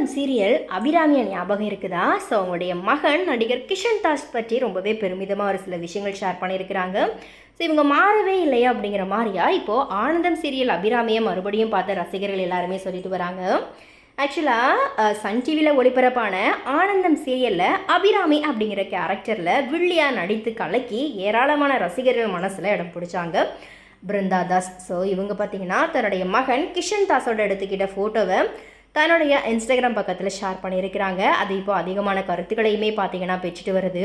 ஆனந்தம் சீரியல் அபிராமியா ஞாபகம் இருக்குதா? ஸோ அவங்களுடைய மகன் நடிகர் கிஷன் தாஸ் பற்றி ரொம்பவே பெருமிதமாக ஒரு சில விஷயங்கள் ஷேர் பண்ணியிருக்கிறாங்க. ஸோ இவங்க மாறவே இல்லையா அப்படிங்கிற மாதிரியா? இப்போது ஆனந்தம் சீரியல் அபிராமியை மறுபடியும் பார்த்த ரசிகர்கள் எல்லாருமே சொல்லிட்டு வராங்க. ஆக்சுவலாக சன் டிவியில் ஒளிபரப்பான ஆனந்தம் சீரியலில் அபிராமி அப்படிங்கிற கேரக்டரில் வில்லியாக நடித்து கலக்கி ஏராளமான ரசிகர்கள் மனசில் இடம் பிடிச்சாங்க. பிருந்தா தாஸ். ஸோ இவங்க பார்த்தீங்கன்னா தன்னுடைய மகன் கிஷன் தாஸோட எடுத்துக்கிட்ட ஃபோட்டோவை தன்னுடைய இன்ஸ்டாகிராம் பக்கத்தில் ஷேர் பண்ணியிருக்கிறாங்க. அது இப்போ அதிகமான கருத்துக்களையுமே பார்த்தீங்கன்னா பெற்றுட்டு வருது.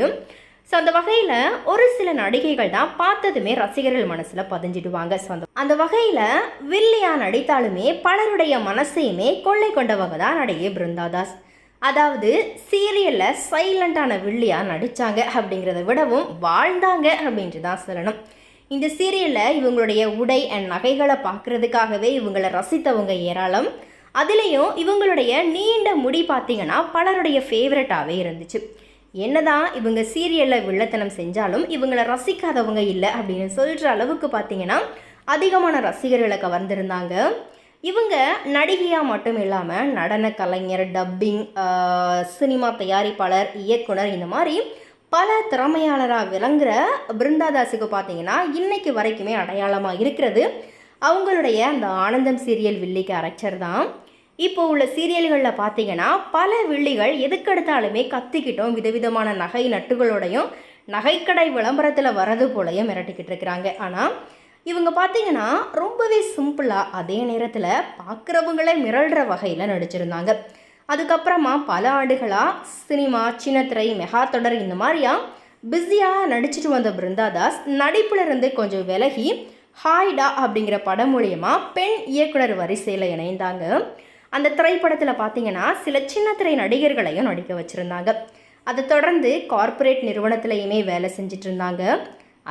ஸோ அந்த வகையில் ஒரு சில நடிகைகள் தான் பார்த்ததுமே ரசிகர்கள் மனசில் பதிஞ்சிடுவாங்க. ஸோ அந்த அந்த வகையில் வில்லியா நடித்தாலுமே பலருடைய மனசையுமே கொள்ளை கொண்டவங்க தான் நடிகை பிருந்தாதாஸ். அதாவது சீரியலில் சைலண்டான வில்லியா நடித்தாங்க அப்படிங்கிறத விடவும் வாழ்ந்தாங்க அப்படின்ட்டு தான் சொல்லணும். இந்த சீரியலில் இவங்களுடைய உடை அண்ட் நகைகளை பார்க்குறதுக்காகவே இவங்களை ரசித்தவங்க ஏராளம். அதுலேயும் இவங்களுடைய நீண்ட முடி பார்த்தீங்கன்னா பலருடைய ஃபேவரட்டாகவே இருந்துச்சு. என்னதான் இவங்க சீரியலில் வில்லத்தனம் செஞ்சாலும் இவங்களை ரசிக்காதவங்க இல்லை அப்படின்னு சொல்கிற அளவுக்கு பார்த்தீங்கன்னா அதிகமான ரசிகர்களை கவர்ந்திருந்தாங்க. இவங்க நடிகையாக மட்டும் இல்லாமல் நடன கலைஞர் டப்பிங் சினிமா தயாரிப்பாளர் இயக்குனர் இந்த மாதிரி பல திறமையாளராக விளங்குற பிருந்தாதாஸுக்கு பார்த்தீங்கன்னா இன்றைக்கு வரைக்குமே அடையாளமாக இருக்கிறது அவங்களுடைய அந்த ஆனந்தம் சீரியல் வில்லி கேரக்டர் தான். இப்போ உள்ள சீரியல்களில் பார்த்தீங்கன்னா பல வில்லிகள் எதுக்கெடுத்தாலுமே கத்திக்கிட்டும். விதவிதமான நகை நட்டுகளோடையும் நகைக்கடை விளம்பரத்தில் வரது போலையும் மிரட்டிக்கிட்டு இருக்கிறாங்க. ஆனால் இவங்க பார்த்தீங்கன்னா ரொம்பவே சிம்பிளாக அதே நேரத்தில் பார்க்குறவங்களே மிரள்கிற வகையில் நடிச்சிருந்தாங்க. அதுக்கப்புறமா பல ஆண்டுகளாக சினிமா சின்னத்திரை மெகா தொடர் இந்த மாதிரியா பிஸியாக நடிச்சிட்டு வந்த பிருந்தாதாஸ் தாஸ் இருந்து கொஞ்சம் விலகி ஹாய்டா அப்படிங்கிற படம் மூலியமாக பெண் இயக்குனர் வரிசையில் இணைந்தாங்க. அந்த திரைப்படத்தில் பார்த்தீங்கன்னா சில சின்ன திரை நடிகர்களையும் நடிக்க வச்சுருந்தாங்க. அதை தொடர்ந்து கார்ப்பரேட் நிறுவனத்திலையுமே வேலை செஞ்சிட்டு இருந்தாங்க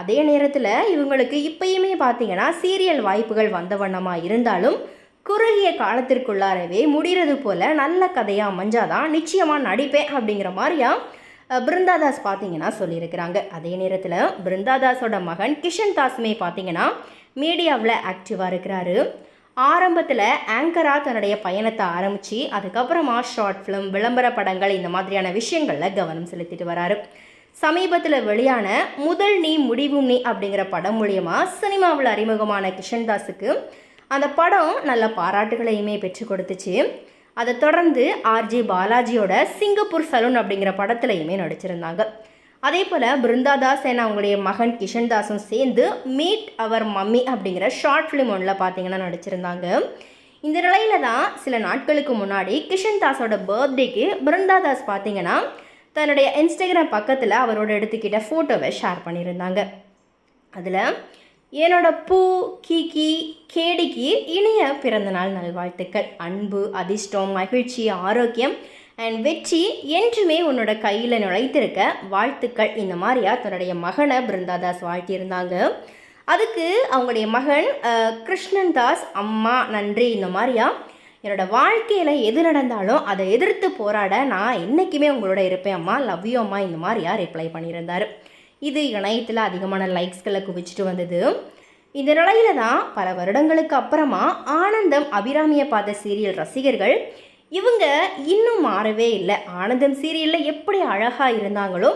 அதே நேரத்தில் இவங்களுக்கு இப்பயுமே பார்த்தீங்கன்னா சீரியல் வாய்ப்புகள் வந்த வண்ணமாக இருந்தாலும் குறுகிய காலத்திற்குள்ளாரவே முடிகிறது போல் நல்ல கதையாக அமைஞ்சாதான் நிச்சயமாக நடிப்பேன் அப்படிங்கிற மாதிரியா பிருந்தாதாஸ் பார்த்தீங்கன்னா சொல்லியிருக்கிறாங்க. அதே நேரத்தில் பிருந்தாதாஸோட மகன் கிஷன் தாஸுமே பார்த்தீங்கன்னா மீடியாவில் ஆக்டிவாக இருக்கிறாரு. ஆரம்பத்தில் ஆங்கராக தன்னுடைய பயணத்தை ஆரம்பித்து அதுக்கப்புறமா ஷார்ட் ஃபிலிம் விளம்பர படங்கள் இந்த மாதிரியான விஷயங்களில் கவனம் செலுத்திட்டு வராரு. சமீபத்தில் வெளியான முதல் நீ முடிவும் நீ அப்படிங்கிற படம் மூலியமாக சினிமாவில் அறிமுகமான கிஷன்தாஸுக்கு அந்த படம் நல்ல பாராட்டுகளையுமே பெற்று கொடுத்துச்சு. அதை தொடர்ந்து ஆர்ஜி பாலாஜியோட சிங்கப்பூர் சலூன் அப்படிங்கிற படத்துலையுமே நடிச்சிருந்தாங்க. அதே போல் பிருந்தாதாஸ் என் அவங்களுடைய மகன் கிஷன்தாஸும் சேர்ந்து மீட் அவர் மம்மி அப்படிங்கிற ஷார்ட் ஃபிலிம் ஒன்றில் பார்த்தீங்கன்னா நடிச்சிருந்தாங்க. இந்த நிலையில தான் சில நாட்களுக்கு முன்னாடி கிஷன் தாஸோட பர்த்டேக்கு பிருந்தாதாஸ் பார்த்தீங்கன்னா தன்னுடைய இன்ஸ்டாகிராம் பக்கத்தில் அவரோட எடுத்துக்கிட்ட ஃபோட்டோவை ஷேர் பண்ணியிருந்தாங்க. அதில் என்னோட பூ கீகி கேடிக்கு இனிய பிறந்தநாள் நல்வாழ்த்துக்கள். அன்பு அதிர்ஷ்டம் மகிழ்ச்சி ஆரோக்கியம் அண்ட் வெற்றி என்றுமே உன்னோட கையில் நுழைத்திருக்க வாழ்த்துக்கள். இந்த மாதிரியா தன்னுடைய மகனை பிருந்தாதாஸ் வாழ்த்தியிருந்தாங்க. அதுக்கு அவங்களுடைய மகன் கிருஷ்ணன் தாஸ் அம்மா நன்றி. இந்த மாதிரியா என்னோட வாழ்க்கையில் எது நடந்தாலும் அதை எதிர்த்து போராட நான் என்றைக்குமே உங்களோட இருப்பேன் அம்மா. லவ் யூ அம்மா. இந்த மாதிரியா ரிப்ளை பண்ணியிருந்தார். இது இணையத்தில் அதிகமான லைக்ஸ்களை குவிச்சிட்டு வந்தது. இந்த நிலையில தான் பல வருடங்களுக்கு அப்புறமா ஆனந்தம் அபிராமியை பார்த்த சீரியல் ரசிகர்கள் இவங்க இன்னும் மாறவே இல்லை. ஆனந்தம் சீரியலில் எப்படி அழகாக இருந்தாங்களோ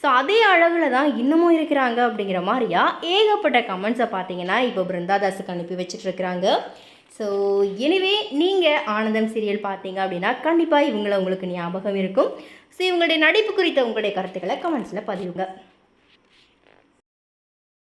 ஸோ அதே அழகில் தான் இன்னமும் இருக்கிறாங்க அப்படிங்கிற மாதிரியா ஏகப்பட்ட கமெண்ட்ஸை பார்த்தீங்கன்னா இப்போ பிருந்தாதாஸுக்கு அனுப்பி வச்சுட்டு இருக்கிறாங்க. ஸோ எனிவே நீங்கள் ஆனந்தம் சீரியல் பார்த்தீங்க அப்படின்னா கண்டிப்பாக இவங்களை உங்களுக்கு ஞாபகம் இருக்கும். ஸோ இவங்களுடைய நடிப்பு குறித்த உங்களுடைய கருத்துக்களை கமெண்ட்ஸில் பதிவுங்க